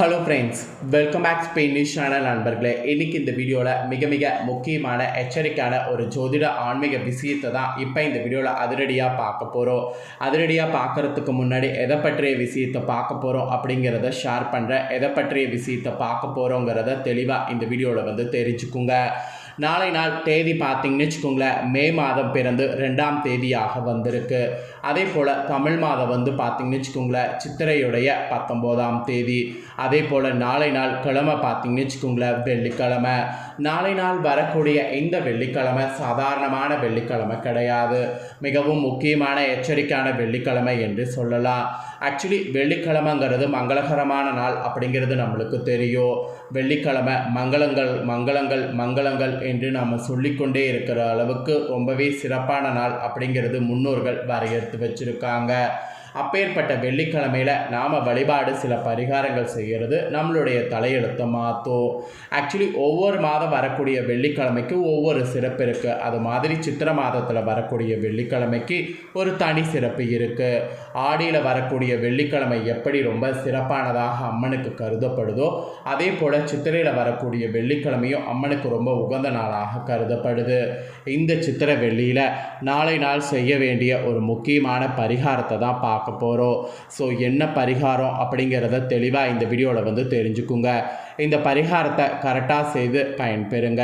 Hello friends welcome back Spain news channel நண்பர்களே. இன்னைக்கு இந்த வீடியோவில் மிக மிக முக்கியமான எச்சரிக்கையான ஒரு ஜோதிட ஆன்மீக விஷயத்தை தான் இப்போ இந்த வீடியோவில் அதிரடியாக பார்க்க போகிறோம் அதிரடியாக பார்க்கறதுக்கு முன்னாடி எதை பற்றிய விஷயத்தை பார்க்க போகிறோம் அப்படிங்கிறத ஷேர் பண்ணுறேன் எதை பற்றிய விஷயத்தை பார்க்க போகிறோங்கிறத தெளிவாக இந்த வீடியோவில் வந்து தெரிஞ்சுக்குங்க. நாளை நாள் தேதி பார்த்தீங்கன்னு வச்சுக்கோங்களேன் மே மாதம் பிறந்து ரெண்டாம் தேதியாக வந்திருக்கு. அதே போல் தமிழ் மாதம் வந்து பார்த்தீங்கன்னு வச்சுக்கோங்களேன் சித்திரையுடைய பத்தொம்போதாம் தேதி. அதே போல் நாளை நாள் கிழமை பார்த்தீங்கன்னு வச்சுக்கோங்களேன் வெள்ளிக்கிழமை. நாளை நாள் வரக்கூடிய இந்த வெள்ளிக்கிழமை சாதாரணமான வெள்ளிக்கிழமை கிடையாது. மிகவும் முக்கியமான எச்சரிக்கையான வெள்ளிக்கிழமை என்று சொல்லலாம். ஆக்சுவலி வெள்ளிக்கிழமைங்கிறது மங்களகரமான நாள் அப்படிங்கிறது நம்மளுக்கு தெரியும். வெள்ளிக்கிழமை மங்களங்கள் மங்களங்கள் மங்களங்கள் என்று நாம் சொல்லிக்கொண்டே இருக்கிற அளவுக்கு ரொம்பவே சிறப்பான நாள் அப்படிங்கிறது முன்னோர்கள் வரையறுத்து வச்சுருக்காங்க. அப்பேற்பட்ட வெள்ளிக்கிழமையில் நாம் வழிபாடு சில பரிகாரங்கள் செய்கிறது நம்மளுடைய தலையெழுத்தை மாற்றும் ஆக்சுவலி ஒவ்வொரு மாதம் வரக்கூடிய வெள்ளிக்கிழமைக்கு ஒவ்வொரு சிறப்பு இருக்குது அது மாதிரி சித்திரை மாதத்தில் வரக்கூடிய வெள்ளிக்கிழமைக்கு ஒரு தனி சிறப்பு இருக்குது ஆடியில் வரக்கூடிய வெள்ளிக்கிழமை எப்படி ரொம்ப சிறப்பானதாக அம்மனுக்கு கருதப்படுதோ அதே போல் சித்திரையில் வரக்கூடிய வெள்ளிக்கிழமையும் அம்மனுக்கு ரொம்ப உகந்த நாளாக கருதப்படுது. இந்த சித்திரை வெள்ளியில் நாளை நாள் செய்ய வேண்டிய ஒரு முக்கியமான பரிகாரத்தை தான் பார்க்க பார்க்க போகிறோம் ஸோ என்ன பரிகாரம் அப்படிங்கிறத தெளிவாக இந்த வீடியோவில் வந்து தெரிஞ்சுக்குங்க. இந்த பரிகாரத்தை கரெக்டாக செய்து பயன்பெறுங்க.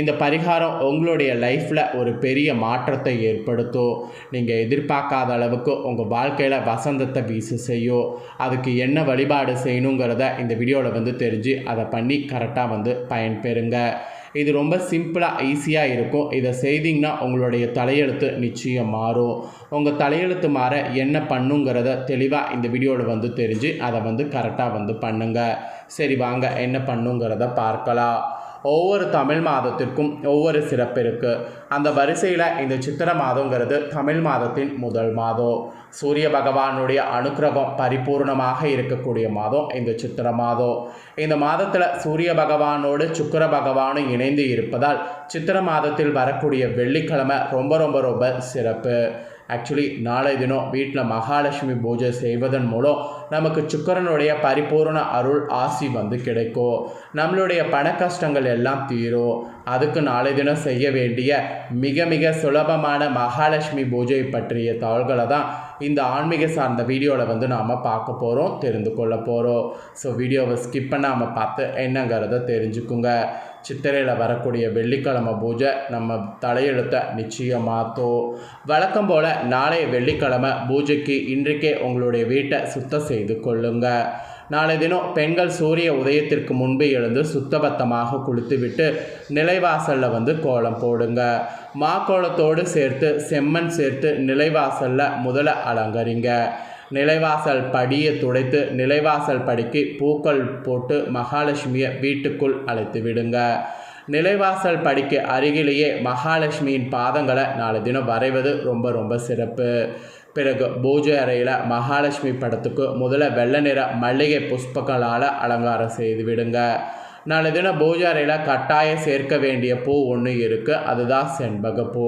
இந்த பரிகாரம் உங்களுடைய லைஃப்பில் ஒரு பெரிய மாற்றத்தை ஏற்படுத்தும். நீங்கள் எதிர்பார்க்காத அளவுக்கு உங்கள் வாழ்க்கையில் வசந்தத்தை வீசு செய்யும். அதுக்கு என்ன வழிபாடு செய்யணுங்கிறத இந்த வீடியோவில் வந்து தெரிஞ்சு அதை பண்ணி கரெக்டாக வந்து பயன்பெறுங்க. இது ரொம்ப சிம்பிளாக ஈஸியாக இருக்கும். இதை செய்திங்கன்னா உங்களுடைய தலையெழுத்து நிச்சயம் மாறும். உங்கள் தலையெழுத்து மாற என்ன பண்ணுங்கிறத தெளிவாக இந்த வீடியோவில் வந்து தெரிஞ்சு அதை வந்து கரெக்டாக வந்து பண்ணுங்கள் சரி வாங்க. என்ன பண்ணுங்கிறத பார்க்கலாம். ஒவ்வொரு தமிழ் மாதத்திற்கும் ஒவ்வொரு சிறப்பு இருக்குது அந்த வரிசையில் இந்த சித்திரை மாதங்கிறது தமிழ் மாதத்தின் முதல் மாதம். சூரிய பகவானுடைய அனுக்கிரகம் பரிபூர்ணமாக இருக்கக்கூடிய மாதம் இந்த சித்திரை மாதம். இந்த மாதத்தில் சூரிய பகவானோடு சுக்கிர பகவானும் இணைந்து இருப்பதால் சித்திரை மாதத்தில் வரக்கூடிய வெள்ளிக்கிழமை ரொம்ப ரொம்ப ரொம்ப சிறப்பு. ஆக்சுவலி நாளை தினம் வீட்டில் மகாலட்சுமி பூஜை செய்வதன் மூலம் நமக்கு சுக்கரனுடைய பரிபூர்ண அருள் ஆசி வந்து கிடைக்கும். நம்மளுடைய பண கஷ்டங்கள் எல்லாம் தீரும். அதுக்கு நாளை தினம் செய்ய வேண்டிய மிக மிக சுலபமான மகாலட்சுமி பூஜை பற்றிய தகவல்களை தான் இந்த ஆன்மீக சார்ந்த வீடியோவில் வந்து நாம் பார்க்க போகிறோம் தெரிந்து கொள்ள போகிறோம் ஸோ வீடியோவை ஸ்கிப் பண்ணாமல் பார்த்து என்னங்கிறத தெரிஞ்சுக்குங்க. சித்திரையில் வரக்கூடிய வெள்ளிக்கிழமை பூஜை நம்ம தலையெழுத்தை நிச்சயம் மாற்றும் வழக்கம் போல் நாளைய வெள்ளிக்கிழமை பூஜைக்கு இன்றைக்கே உங்களுடைய வீட்டை சுத்தம் செய்து கொள்ளுங்கள் நாளை தினம் பெண்கள் சூரிய உதயத்திற்கு முன்பு எழுந்து சுத்தபத்தமாக குளித்துவிட்டு நிலைவாசலில் வந்து கோலம் போடுங்க. மாக்கோளத்தோடு சேர்த்து செம்மண் சேர்த்து நிலைவாசலில் முதல்ல அலங்கரிங்க. நிலைவாசல் படியை துடைத்து நிலைவாசல் படிக்கு பூக்கள் போட்டு மகாலட்சுமியை வீட்டுக்குள் அழைத்து விடுங்க. நிலைவாசல் படிக்கு அருகிலேயே மகாலட்சுமியின் பாதங்களை நாலு தினம் வரைவது ரொம்ப ரொம்ப சிறப்பு. பிறகு பூஜை அறையில் மகாலட்சுமி படத்துக்கு முதல்ல வெள்ளை நிற மல்லிகை புஷ்பங்களால் அலங்காரம் செய்து விடுங்க. நாளை தினம் பூஜாரையில் கட்டாயம் சேர்க்க வேண்டிய பூ ஒன்று இருக்குது அதுதான் செண்பகப்பூ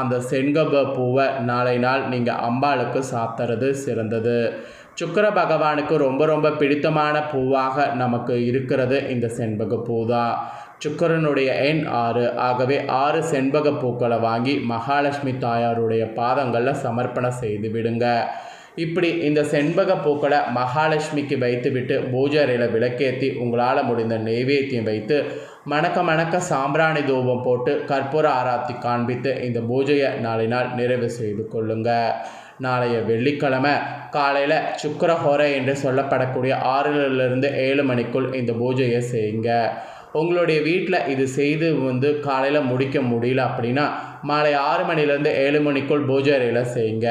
அந்த செண்பக பூவை நாளை நாள் நீங்கள் அம்பாளுக்கு சாத்துறது சிறந்தது. சுக்கர பகவானுக்கு ரொம்ப ரொம்ப பிடித்தமான பூவாக நமக்கு இருக்கிறது இந்த செண்பக பூ தான் சுக்கரனுடைய எண் ஆறு. ஆகவே ஆறு செண்பக பூக்களை வாங்கி மகாலட்சுமி தாயாருடைய பாதங்களில் சமர்ப்பணம் செய்து விடுங்க. இப்படி இந்த செண்பக பூக்களை மகாலட்சுமிக்கு வைத்துவிட்டு பூஜை அறையில் விளக்கேற்றி உங்களால் முடிந்த நெய்வேத்தியம் வைத்து மணக்க மணக்க சாம்பிராணி தூபம் போட்டு கற்பூர ஆராத்தி காண்பித்து இந்த பூஜையை நாளை நாள் நிறைவு செய்து கொள்ளுங்க. நாளைய வெள்ளிக்கிழமை காலையில் சுக்கரஹோரை என்று சொல்லப்படக்கூடிய ஆறிலிருந்து ஏழு மணிக்குள் இந்த பூஜையை செய்யுங்க. உங்களுடைய வீட்டில் இது செய்து வந்து காலையில் முடிக்க முடியல அப்படின்னா மாலை ஆறு மணிலேருந்து ஏழு மணிக்குள் பூஜை அறையில் செய்யுங்க.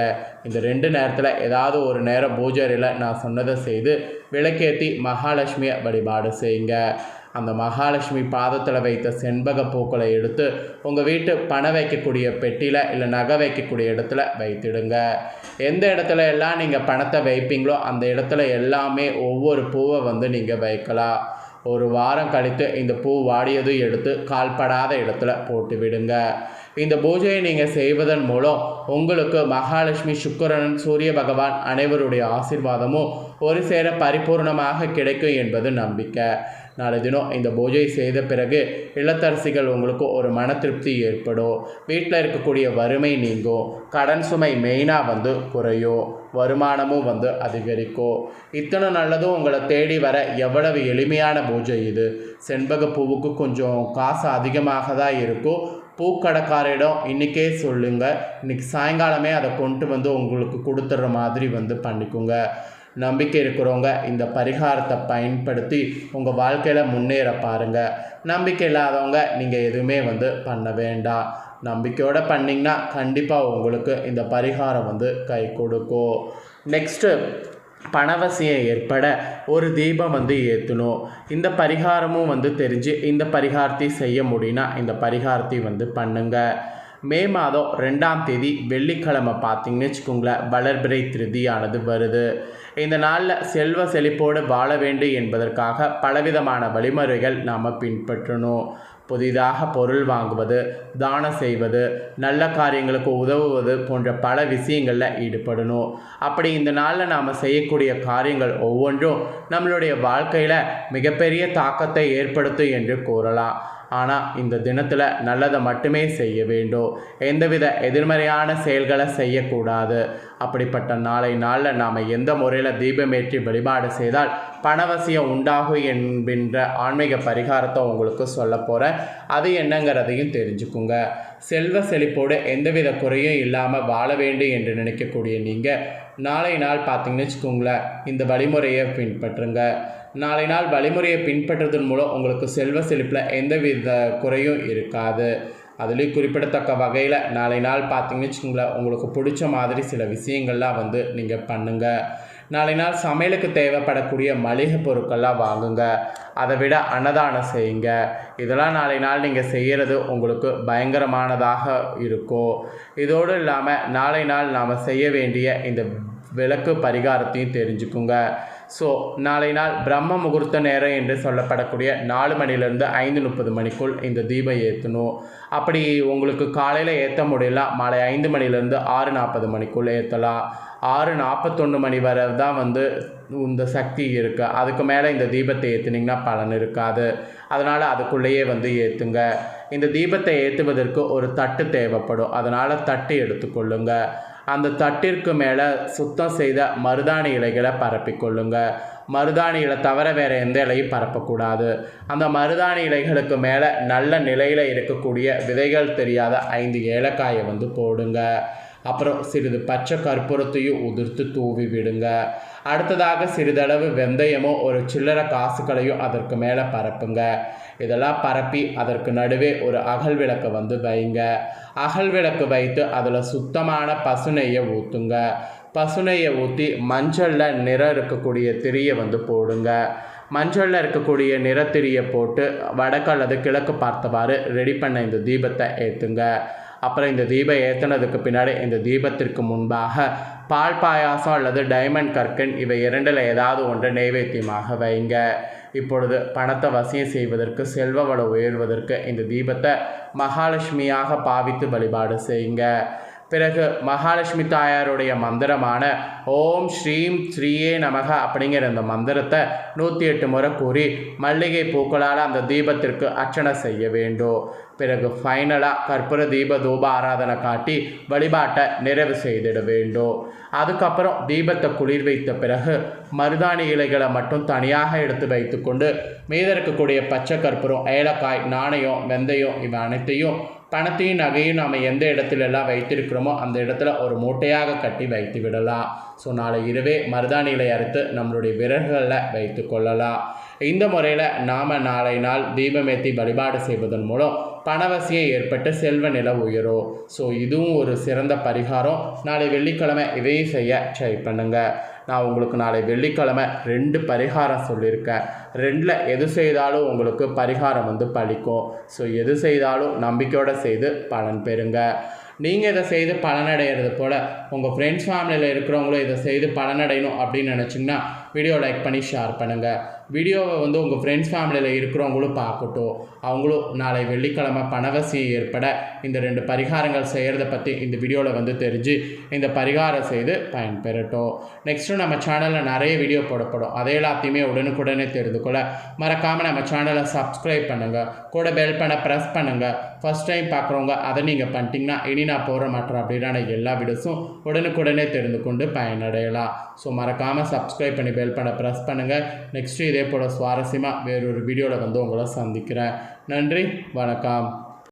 இந்த ரெண்டு நேரத்தில் ஏதாவது ஒரு நேரம் பூஜை அறையில் நான் சொன்னதை செய்து விளக்கேற்றி மகாலட்சுமியை வழிபாடு செய்யுங்க. அந்த மகாலட்சுமி பாதத்தில் வைத்த செண்பக பூக்களை எடுத்து உங்கள் வீட்டு பணம் வைக்கக்கூடிய பெட்டியில் இல்லை நகை வைக்கக்கூடிய இடத்துல வைத்திடுங்க. எந்த இடத்துல எல்லாம் நீங்கள் பணத்தை வைப்பீங்களோ அந்த இடத்துல எல்லாமே ஒவ்வொரு பூவை வந்து நீங்கள் வைக்கலாம். ஒரு வாரம் கழித்து இந்த பூ வாடியதும் எடுத்து கால்படாத இடத்துல போட்டு விடுங்க. இந்த பூஜையை நீங்கள் செய்வதன் மூலம் உங்களுக்கு மகாலட்சுமி சுக்கரன் சூரிய பகவான் அனைவருடைய ஆசீர்வாதமும் ஒரு சேர பரிபூர்ணமாக கிடைக்கும் என்பது நம்பிக்கை. நாளை தினம் இந்த பூஜை செய்த பிறகு இல்லத்தரசிகள் உங்களுக்கு ஒரு மன திருப்தி ஏற்படும். வீட்டில் இருக்கக்கூடிய வறுமை நீங்கும். கடன் சுமை மெயினாக வந்து குறையும். வருமானமும் வந்து அதிகரிக்கும். இத்தனை நல்லதும் உங்களை தேடி வர எவ்வளவு எளிமையான பூஜை இது. செண்பக பூவுக்கு கொஞ்சம் காசு அதிகமாக தான் இருக்கும். பூக்கடைக்காரிடம் இன்றைக்கே சொல்லுங்கள் இன்றைக்கி சாயங்காலமே அதை கொண்டு வந்து உங்களுக்கு கொடுத்துட்ற மாதிரி வந்து பண்ணிக்கோங்க. நம்பிக்கை இருக்கிறவங்க இந்த பரிகாரத்தை பயன்படுத்தி உங்கள் வாழ்க்கையில் முன்னேற பாருங்கள் நம்பிக்கை இல்லாதவங்க நீங்கள் எதுவுமே வந்து பண்ண வேண்டாம். நம்பிக்கையோடு பண்ணிங்கன்னா கண்டிப்பாக உங்களுக்கு இந்த பரிகாரம் வந்து கை கொடுக்கும். நெக்ஸ்ட்டு பணவசியம் ஏற்பட ஒரு தீபம் வந்து ஏற்றணும் இந்த பரிகாரமும் வந்து தெரிஞ்சு இந்த பரிகாரத்தை செய்ய முடியும்னா இந்த பரிகாரத்தை வந்து பண்ணுங்கள் மே மாதம் ரெண்டாம் தேதி வெள்ளிக்கிழமை பார்த்தீங்கன்னு வச்சுக்கோங்களேன் வளர்பிறை திருதியானது வருது. இந்த நாளில் செல்வ செழிப்போடு வாழ வேண்டும் என்பதற்காக பலவிதமான வழிமுறைகள் நாம் பின்பற்றணும். புதிதாக பொருள் வாங்குவது தானம் செய்வது நல்ல காரியங்களுக்கு உதவுவது போன்ற பல விஷயங்களில் ஈடுபடணும். அப்படி இந்த நாளில் நாம் செய்யக்கூடிய காரியங்கள் ஒவ்வொன்றும் நம்மளுடைய வாழ்க்கையில் மிகப்பெரிய தாக்கத்தை ஏற்படுத்தும் என்று கூறலாம். ஆனால் இந்த தினத்தில் நல்லதை மட்டுமே செய்ய வேண்டும். எந்தவித எதிர்மறையான செயல்களை செய்யக்கூடாது. அப்படிப்பட்ட நாளை நாளில் நாம் எந்த முறையில் தீபமேற்றி வழிபாடு செய்தால் பணவசியம் உண்டாகும் என்கின்ற ஆன்மீக பரிகாரத்தை உங்களுக்கு சொல்ல போகிறேன் அது என்னங்கிறதையும் தெரிஞ்சுக்குங்க. செல்வ செழிப்போடு எந்தவித குறையும் இல்லாமல் வாழ வேண்டும் என்று நினைக்கக்கூடிய நீங்கள் நாளை நாள் பார்த்தீங்கன்னு வச்சுக்கோங்களேன் இந்த வழிமுறையை பின்பற்றுங்க. நாளை நாள் வழிமுறையை பின்பற்றுவதன் மூலம் உங்களுக்கு செல்வ செழிப்பில் எந்தவித குறையும் இருக்காது. அதுலேயும் குறிப்பிடத்தக்க வகையில் நாளை நாள் பார்த்தீங்கன்னு வச்சுக்கோங்களேன் உங்களுக்கு பிடிச்ச மாதிரி சில விஷயங்கள்லாம் வந்து நீங்கள் பண்ணுங்கள் நாளை நாள் சமையலுக்கு தேவைப்படக்கூடிய மளிகை பொருட்கள்லாம் வாங்குங்க. அதை விட அன்னதானம் செய்யுங்க. இதெல்லாம் நாளை நாள் நீங்கள் செய்கிறது உங்களுக்கு பயங்கரமானதாக இருக்கும். இதோடு இல்லாமல் நாளை நாள் நாம் செய்ய வேண்டிய இந்த விளக்கு பரிகாரத்தையும் தெரிஞ்சுக்குங்க. ஸோ நாளை நாள் பிரம்ம முகூர்த்த நேரம் என்று சொல்லப்படக்கூடிய நாலு மணிலேருந்து ஐந்து முப்பது மணிக்குள் இந்த தீபம் ஏற்றணும் அப்படி உங்களுக்கு காலையில் ஏற்ற முடியல மாலை ஐந்து மணிலேருந்து ஆறு நாற்பது மணிக்குள் ஏற்றலாம் ஆறு நாற்பத்தொன்று மணி வரை தான் வந்து இந்த சக்தி இருக்குது அதுக்கு மேலே இந்த தீபத்தை ஏற்றுனீங்கன்னா பலன் இருக்காது. அதனால் அதுக்குள்ளேயே வந்து ஏற்றுங்க இந்த தீபத்தை ஏற்றுவதற்கு ஒரு தட்டு தேவைப்படும். அதனால் தட்டு எடுத்துக்கொள்ளுங்கள் அந்த தட்டிற்கு மேலே சுத்தம் செய்த மருதாணி இலைகளை பரப்பிக்கொள்ளுங்க மருதாணி இலை தவிர வேறு எந்த இலையும் பரப்பக்கூடாது. அந்த மருதாணி இலைகளுக்கு மேலே நல்ல நிலையில் இருக்கக்கூடிய விதைகள் தெரியாத ஐந்து ஏலக்காயை வந்து போடுங்க. அப்புறம் சிறிது பச்சை கற்பூரத்தையும் உதிர்த்து தூவி விடுங்க. அடுத்ததாக சிறிதளவு வெந்தயமோ ஒரு சில்லறை காசுகளையும் அதற்கு மேலே பரப்புங்க. இதெல்லாம் பரப்பி அதற்கு நடுவே ஒரு அகல் விளக்கை வந்து வைங்க. அகல் விளக்கு வைத்து அதில் சுத்தமான பசுநெய்யை ஊற்றுங்க பசுநெய்யை ஊற்றி மஞ்சளில் நிறம் இருக்கக்கூடிய திரியை வந்து போடுங்க. மஞ்சளில் இருக்கக்கூடிய நிறத்திரியை போட்டு வடக்கு அல்லது கிழக்கு பார்த்தவாறு ரெடி பண்ண இந்த தீபத்தை ஏற்றுங்க அப்புறம் இந்த தீபம் ஏற்றினதுக்கு பின்னாடி இந்த தீபத்திற்கு முன்பாக பால் பாயாசம் அல்லது டைமண்ட் கற்கன் இவை இரண்டில் ஏதாவது ஒன்று நைவேத்தியமாக வைங்க. இப்பொழுது பணத்தை வசியம் செய்வதற்கு செல்வ வளம் உயர்வதற்கு இந்த தீபத்தை மகாலட்சுமியாக பாவித்து வழிபாடு செய்யுங்க. பிறகு மகாலட்சுமி தாயாருடைய மந்திரமான ஓம் ஸ்ரீம் ஸ்ரீயே நமக அப்படிங்கிற அந்த மந்திரத்தை நூற்றி எட்டு முறை கூறி மல்லிகை பூக்களால் அந்த தீபத்திற்கு அர்ச்சனை செய்ய வேண்டும். பிறகு ஃபைனலாக கற்பூர தீப தூப ஆராதனை காட்டி வழிபாட்டை நிறைவு செய்திட வேண்டும். அதுக்கப்புறம் தீபத்தை குளிர் வைத்த பிறகு மருதாணி இலைகளை மட்டும் தனியாக எடுத்து வைத்துக்கொண்டு மீத இருக்கக்கூடிய பச்சை கற்பூரம் ஏலக்காய் நாணயம் வெந்தயம் இவை அனைத்தையும் பணத்தையும் நகையும் நாம் எந்த இடத்துலலாம் வைத்திருக்கிறோமோ அந்த இடத்துல ஒரு மூட்டையாக கட்டி வைத்து விடலாம் ஸோ நாளை இரவே மருதாணி இலை அறுத்து நம்மளுடைய விரல்களில் வைத்து கொள்ளலாம். இந்த முறையில் நாம் நாளை நாள் தீபமேத்தி வழிபாடு செய்வதன் மூலம் பணவசியை ஏற்பட்டு செல்வ நில உயரும். ஸோ இதுவும் ஒரு சிறந்த பரிகாரம். நாளை வெள்ளிக்கிழமை இதையும் செய்ய ட்ரை பண்ணுங்கள் நான் உங்களுக்கு நாளை வெள்ளிக்கிழமை ரெண்டு பரிகாரம் சொல்லியிருக்கேன். ரெண்டில் எது செய்தாலும் உங்களுக்கு பரிகாரம் வந்து பலிக்கும் ஸோ எது செய்தாலும் நம்பிக்கையோடு செய்து பலன் பெறுங்க. நீங்கள் இதை செய்து பலனடைகிறது போல் உங்கள் ஃப்ரெண்ட்ஸ் ஃபேமிலியில் இருக்கிறவங்களும் இதை செய்து பலனடையணும் அப்படின்னு நினச்சிங்கன்னா வீடியோ லைக் பண்ணி ஷேர் பண்ணுங்கள் வீடியோவை வந்து உங்கள் ஃப்ரெண்ட்ஸ் ஃபேமிலியில் இருக்கிறவங்களும் பார்க்கட்டும். அவங்களும் நாளை வெள்ளிக்கிழமை பணவசி ஏற்பட இந்த ரெண்டு பரிகாரங்கள் செய்கிறத பற்றி இந்த வீடியோவில் வந்து தெரிஞ்சு இந்த பரிகாரம் செய்து பயன்பெறட்டும். நெக்ஸ்ட்டு நம்ம சேனலில் நிறைய வீடியோ போடப்படும். அதை எல்லாத்தையுமே உடனுக்குடனே தெரிந்து கொள்ள. மறக்காமல் நம்ம சேனலை சப்ஸ்கிரைப் பண்ணுங்கள் கூட பெல் பண்ண ப்ரெஸ் பண்ணுங்கள் ஃபஸ்ட் டைம் பார்க்குறவங்க அதை நீங்கள் பண்ணிட்டீங்கன்னா இனி நான் போகிற மாட்டேன் அப்படின்னா எல்லா வீடியோஸும் உடனுக்குடனே தெரிந்து கொண்டு பயனடையலாம். ஸோ மறக்காமல் சப்ஸ்கிரைப் பண்ணி பெல் பண்ண ப்ரெஸ் பண்ணுங்கள் நெக்ஸ்ட்டு இதே போல் சுவாரஸ்யமாக வேறொரு வீடியோவில் வந்து உங்களை சந்திக்கிறேன். நன்றி வணக்கம்.